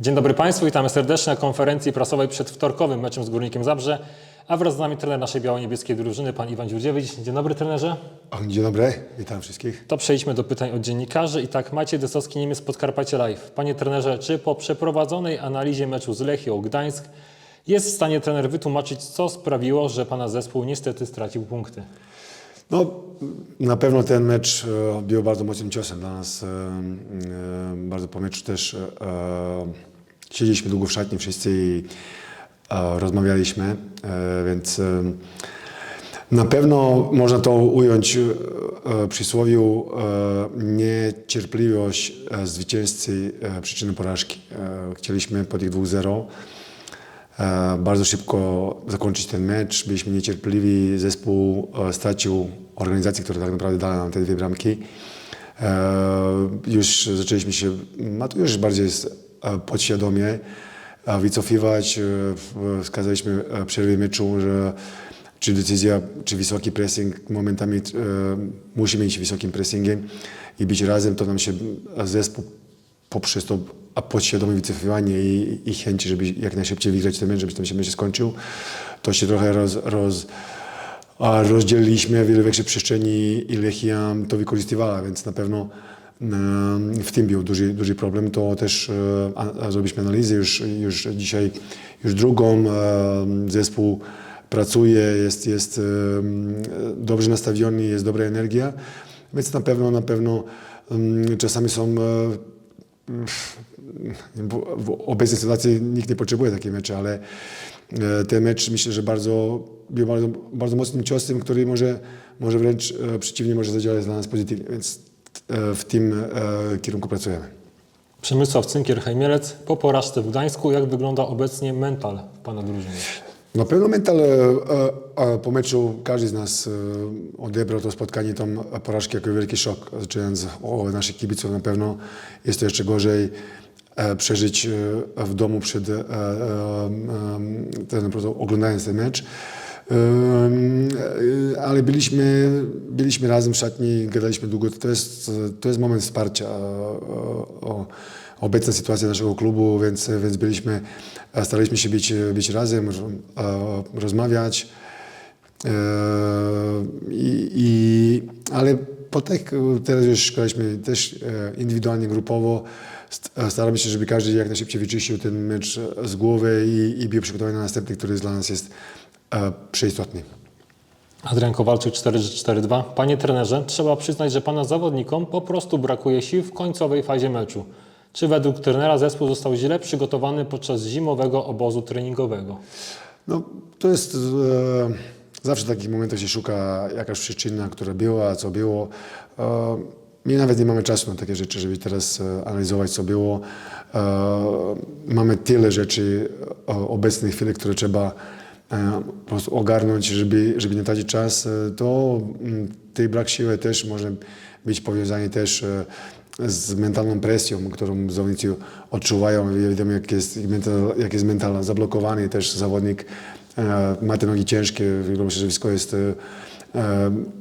Dzień dobry Państwu, witamy serdecznie na konferencji prasowej przed wtorkowym meczem z Górnikiem Zabrze, a wraz z nami trener naszej biało-niebieskiej drużyny, pan Iwan Dziurdziewicz. Dzień dobry trenerze. O, Dzień dobry, witam wszystkich. To przejdźmy do pytań od dziennikarzy. I tak, Maciej Desowski, Niemiec Podkarpacie Live. Panie trenerze, czy po przeprowadzonej analizie meczu z Lechią Gdańsk jest w stanie trener wytłumaczyć, co sprawiło, że pana zespół niestety stracił punkty? No, na pewno ten mecz e, był bardzo mocnym ciosem dla nas. E, e, bardzo po meczu też siedzieliśmy długo w szatni wszyscy i rozmawialiśmy, więc na pewno można to ująć przysłowiu niecierpliwość zwycięzcy przyczyny porażki. Chcieliśmy po tych 2-0 e, bardzo szybko zakończyć ten mecz. Byliśmy niecierpliwi, zespół e, stracił organizację, która tak naprawdę dała nam te dwie bramki. E, Już zaczęliśmy się, a to już bardziej e, podświadomie e, wycofywać. E, Wskazaliśmy e, przerwie meczu, że czy decyzja, czy wysoki pressing, momentami e, musimy iść wysokim pressingiem i być razem, to nam się zespół poprzez to a podświadome wycofywanie i, i chęci, żeby jak najszybciej wygrać ten mecz, żeby ten się skończył, to się trochę roz, roz, rozdzieliliśmy w wiele większej przestrzeni i Lechia to wykorzystywała, więc na pewno w tym był duży, duży problem. To też e, a- a zrobiliśmy analizę już, już dzisiaj, już drugą. em, Zespół pracuje, jest, jest dobrze nastawiony, jest dobra energia, więc na pewno, na pewno czasami są e, w, obecnej sytuacji nikt nie potrzebuje takiej meczy, ale e, ten mecz myślę, że bardzo, był bardzo, bardzo mocnym ciosem, który może, może wręcz e, przeciwnie może zadziałać dla nas pozytywnie, więc e, w tym kierunku pracujemy. Przemysław Cynkier, Hejmielec. Po porażce w Gdańsku, jak wygląda obecnie mental w pana drużyny? Na pewno mental po meczu każdy z nas odebrał to spotkanie, tą porażkę jako wielki szok. Zaczynając od naszych kibiców na pewno jest to jeszcze gorzej przeżyć e, w domu przed e, e, e, ten, oglądając ten mecz. E, e, Ale byliśmy, byliśmy razem w szatni, gadaliśmy długo. To jest, to jest moment wsparcia. e, obecna sytuacja naszego klubu, więc, więc byliśmy, e, staraliśmy się być, być razem, roz- e, rozmawiać. E, I, i, ale po tych, teraz już szkoliliśmy też e, indywidualnie, grupowo. E, Staramy się, żeby każdy jak najszybciej wyczyścił ten mecz z głowy i, i był przygotowany na następny, który dla nas jest e, przeistotny. Adrian Kowalczyk 4-4-2. Panie trenerze, trzeba przyznać, że pana zawodnikom po prostu brakuje sił w końcowej fazie meczu. Czy według trenera zespół został źle przygotowany podczas zimowego obozu treningowego? No, to jest e, zawsze w takich momentach się szuka jakaś przyczyna, która była, co było. E, my nawet nie mamy czasu na takie rzeczy, żeby teraz e, analizować, co było. E, mamy tyle rzeczy e, obecnych chwili, które trzeba po prostu ogarnąć, żeby, żeby nie tracić czas. To mm, tej brak siły też może być powiązany też z mentalną presją, którą zawodnicy odczuwają. Wiadomo, jak jest, jak jest mental zablokowany, też zawodnik ma te nogi ciężkie, się, że wszystko jest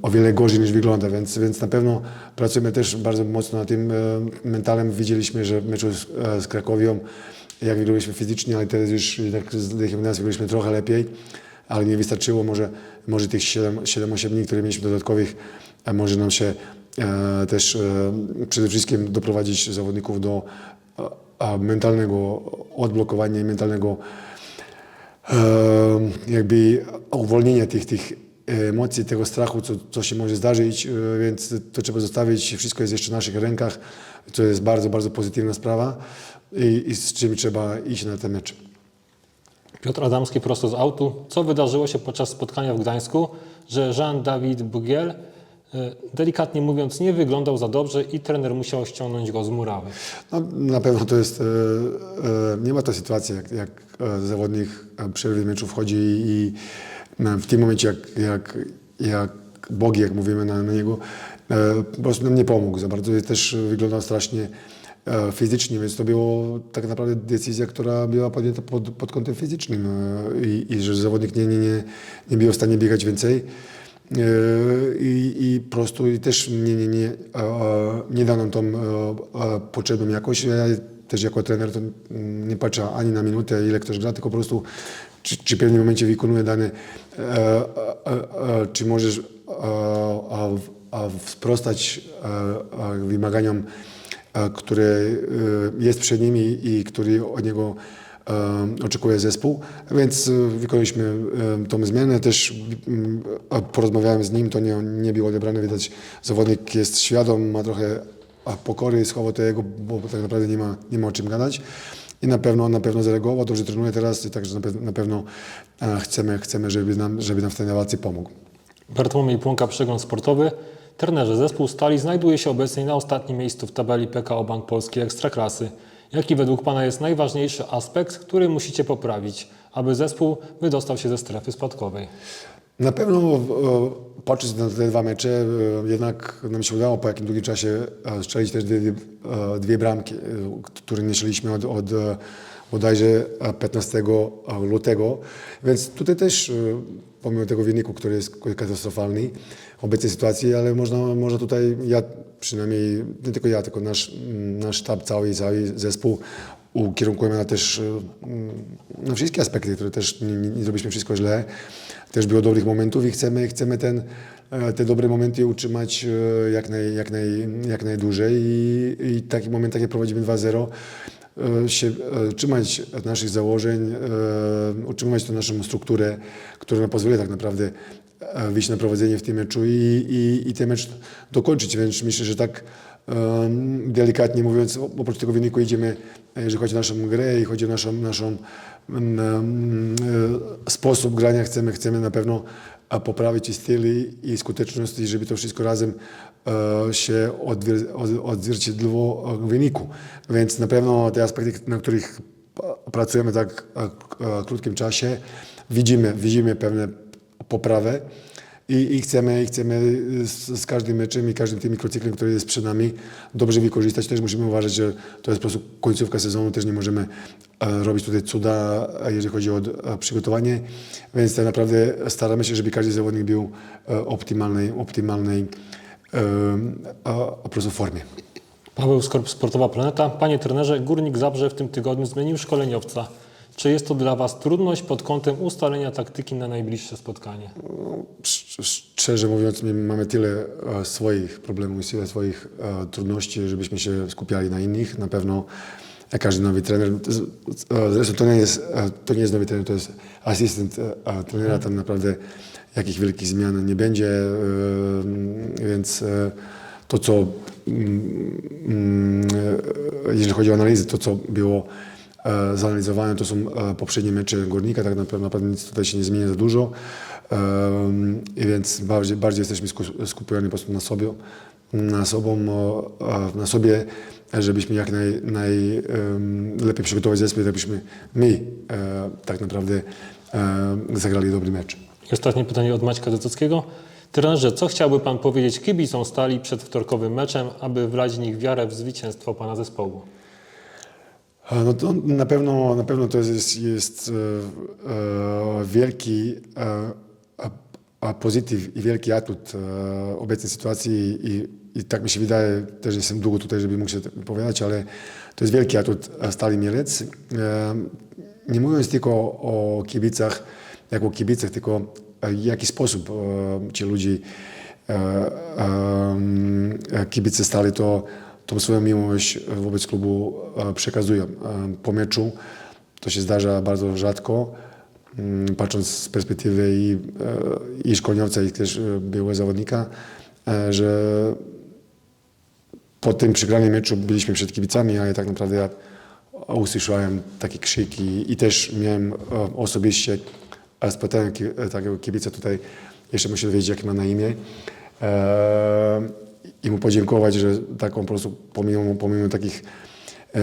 o wiele gorzej niż wygląda, więc, więc na pewno pracujemy też bardzo mocno nad tym mentalem. Widzieliśmy, że w meczu z, e, z Krakowią, jak wyglądaliśmy fizycznie, ale teraz już jednak z Lechem Gdańsk wyglądaliśmy trochę lepiej, ale nie wystarczyło. Może, może tych 7-8 dni, które mieliśmy dodatkowych, e, może nam się e, też e, przede wszystkim doprowadzić zawodników do e, a, mentalnego odblokowania i mentalnego e, jakby uwolnienia tych, tych emocji, tego strachu, co, co się może zdarzyć, e, więc to trzeba zostawić. Wszystko jest jeszcze w naszych rękach. To jest bardzo, bardzo pozytywna sprawa i, i z czym trzeba iść na ten mecz. Piotr Adamski prosto z autu. Co wydarzyło się podczas spotkania w Gdańsku, że Jean-David Bugiel, e, delikatnie mówiąc, nie wyglądał za dobrze i trener musiał ściągnąć go z murawy? No, na pewno to jest, e, e, nie ma ta sytuacji, jak, jak e, zawodnik e, przerwy meczu wchodzi i e, w tym momencie, jak, jak, jak Bogi, jak mówimy na, na niego, e, po prostu nam nie pomógł za bardzo. Też wyglądał strasznie e, fizycznie, więc to było tak naprawdę decyzja, która była podjęta pod, pod kątem fizycznym e, i, i że zawodnik nie, nie, nie, nie był w stanie biegać więcej. I, i prostu i też nie, nie, nie, nie da nam tą potrzebną jakość. Ja też jako trener to mm, nie patrzę ani na minutę, ile ktoś gra, tylko po prostu czy, czy w pewnym momencie wykonuje dane, e, e, e, czy możesz sprostać wymaganiom, które jest przed nimi i który od niego oczekuje zespół, więc wykonaliśmy tą zmianę, też mm, porozmawiałem z nim, to nie, nie było odebrane, widać zawodnik jest świadom, ma trochę pokory, schował tego, bo tak naprawdę nie ma, nie ma o czym gadać i na pewno, na pewno zareagował, dobrze trenuje teraz i także na pewno, e, chcemy, chcemy żeby, nam, żeby nam w tej innowacji pomógł. Bartłomiej Płonka, przegląd sportowy. Trenerze, zespół Stali znajduje się obecnie na ostatnim miejscu w tabeli PKO Bank Polski Ekstraklasy. Jaki według Pana jest najważniejszy aspekt, który musicie poprawić, aby zespół wydostał się ze strefy spadkowej? Na pewno e, patrząc na te dwa mecze, e, jednak nam się udało po jakimś długim czasie e, strzelić też dwie, dwie bramki, które nie od, od bodajże e, 15 lutego. Więc tutaj też, pomimo tego wyniku, który jest katastrofalny w obecnej sytuacji, ale można, można tutaj, ja przynajmniej, nie tylko ja, tylko nasz, nasz sztab, cały, cały zespół ukierunkujemy na też na wszystkie aspekty, które też nie, nie, nie zrobiliśmy wszystko źle. Też było dobrych momentów i chcemy, chcemy ten, e, te dobre momenty utrzymać e, jak, naj, jak, naj, jak najdłużej i, i taki moment, jak prowadzimy 2-0, e, się trzymać naszych założeń, utrzymywać tę naszą strukturę, która nam pozwoli tak naprawdę wyjść na prowadzenie w tym meczu i, i, i ten mecz dokończyć. Więc myślę, że tak delikatnie mówiąc, oprócz tego wyniku idziemy, jeżeli chodzi o naszą grę i chodzi o naszą, naszą sposób grania, chcemy, chcemy na pewno e, poprawić i styl i, skuteczność, i żeby to wszystko razem e, się odzwierciedliło w wyniku. Więc na pewno te aspekty, na których e, pracujemy tak e, e, krótkim czasie, widzimy, widzimy pewne poprawę i, i chcemy, i chcemy z, z każdym meczem i każdym tym mikrocyklem, który jest przed nami, dobrze wykorzystać. Też musimy uważać, że to jest po prostu końcówka sezonu, też nie możemy e, robić tutaj cuda, e, jeżeli chodzi o e, przygotowanie, więc tak naprawdę staramy się, żeby każdy zawodnik był e, optymalnej, optymalnej e, e, po prostu formie. Paweł Skorp, Sportowa Planeta. Panie trenerze, Górnik Zabrze w tym tygodniu zmienił szkoleniowca. Czy jest to dla Was trudność pod kątem ustalenia taktyki na najbliższe spotkanie? Szcz- Szczerze mówiąc, my mamy tyle e, swoich problemów i tyle swoich e, trudności, żebyśmy się skupiali na innych. Na pewno jak każdy nowy trener, e, zresztą to nie jest, e, to nie jest nowy trener, to jest asystent e, e, trenera, tam naprawdę jakichś wielkich zmian nie będzie, e, więc e, to co, mm, mm, e, jeżeli chodzi o analizę, to co było e, zanalizowane, to są e, poprzednie mecze Górnika, tak naprawdę, nic tutaj się nie zmienia za dużo. I więc bardziej, bardziej jesteśmy sku- skupieni po prostu na sobie, na, sobą, na sobie, żebyśmy jak naj, naj, em, lepiej przygotować zespół, żebyśmy my e, tak naprawdę e, zagrali dobry mecz. Ostatnie pytanie od Maćka Zycockiego. Trenerze, co chciałby Pan powiedzieć kibicom Stali przed wtorkowym meczem, aby wlać w nich wiarę w zwycięstwo Pana zespołu? A, No to na pewno, na pewno to jest, jest e, e, wielki e, pozytyw i wielki atut e, obecnej sytuacji i, i tak mi się wydaje, też jestem długo tutaj, żeby mógł się wypowiadać, ale to jest wielki atut e, Stali Mielec. E, nie mówiąc tylko o kibicach, jak o kibicach, tylko e, w jaki sposób e, ci ludzie, e, e, kibice Stali to tą swoją miłość wobec klubu e, przekazują. E, Po meczu to się zdarza bardzo rzadko, mm, patrząc z perspektywy i, e, i szkoleniowca, i też byłego zawodnika, że po tym przegranym meczu byliśmy przed kibicami, ale tak naprawdę ja usłyszałem takie krzyki i też miałem osobiście spytałem ki- takiego kibica tutaj, jeszcze muszę wiedzieć, jak ma na imię, i mu podziękować, że taką po prostu pomimo, pomimo takich e,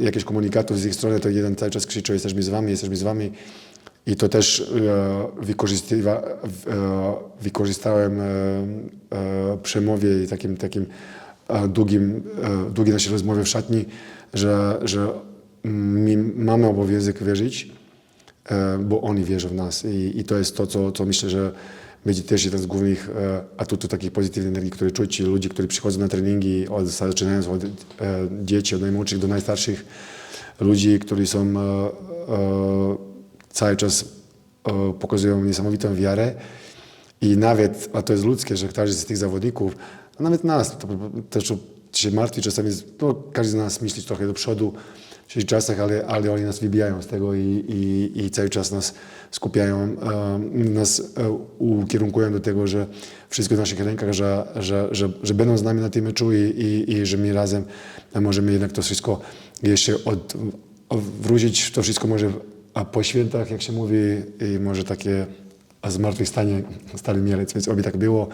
jakichś komunikatów z ich strony, to jeden cały czas krzyczał, jesteśmy z wami, jesteśmy z wami. I to też e, wykorzystywa, e, wykorzystałem e, e, przemowie i takim, takim długim, długiej naszej rozmowie w szatni, że, że my mamy obowiązek wierzyć, bo oni wierzą w nas. I, i to jest to, co, co myślę, że będzie też jeden z głównych e, atutów takich pozytywnej energii, które czuć i ludzi, którzy przychodzą na treningi, od, zaczynając od e, dzieci, od najmłodszych do najstarszych ludzi, którzy są e, cały czas pokazują niesamowitą wiarę. I nawet, a to jest ludzkie, że każdy z tych zawodników, a nawet nas, to też się martwi czasami, no, każdy z nas myśli trochę do przodu tych czasach, ale, ale oni nas wybijają z tego i, i, i cały czas nas skupiają, e, nas e, ukierunkują do tego, że wszystko w naszych rękach, że, że, że, że będą z nami na tym meczu i, i, i że my razem możemy jednak to wszystko jeszcze od, wrócić, to wszystko może a po świętach, jak się mówi, i może takie zmartwychwstanie Stary Mielec, więc oby tak było.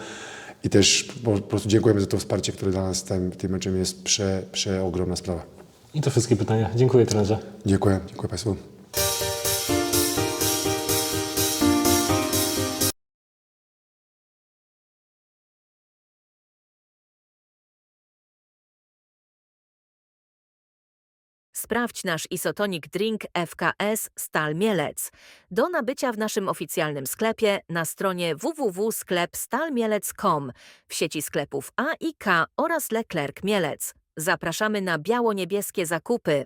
I też po prostu dziękujemy za to wsparcie, które dla nas tym, tym meczem jest prze, przeogromna sprawa. I to wszystkie pytania. Dziękuję trenerze. Dziękuję, dziękuję Państwu. Sprawdź nasz Isotonic Drink FKS Stal Mielec. Do nabycia w naszym oficjalnym sklepie na stronie www.sklepstalmielec.com w sieci sklepów A i K oraz Leclerc Mielec. Zapraszamy na biało-niebieskie zakupy.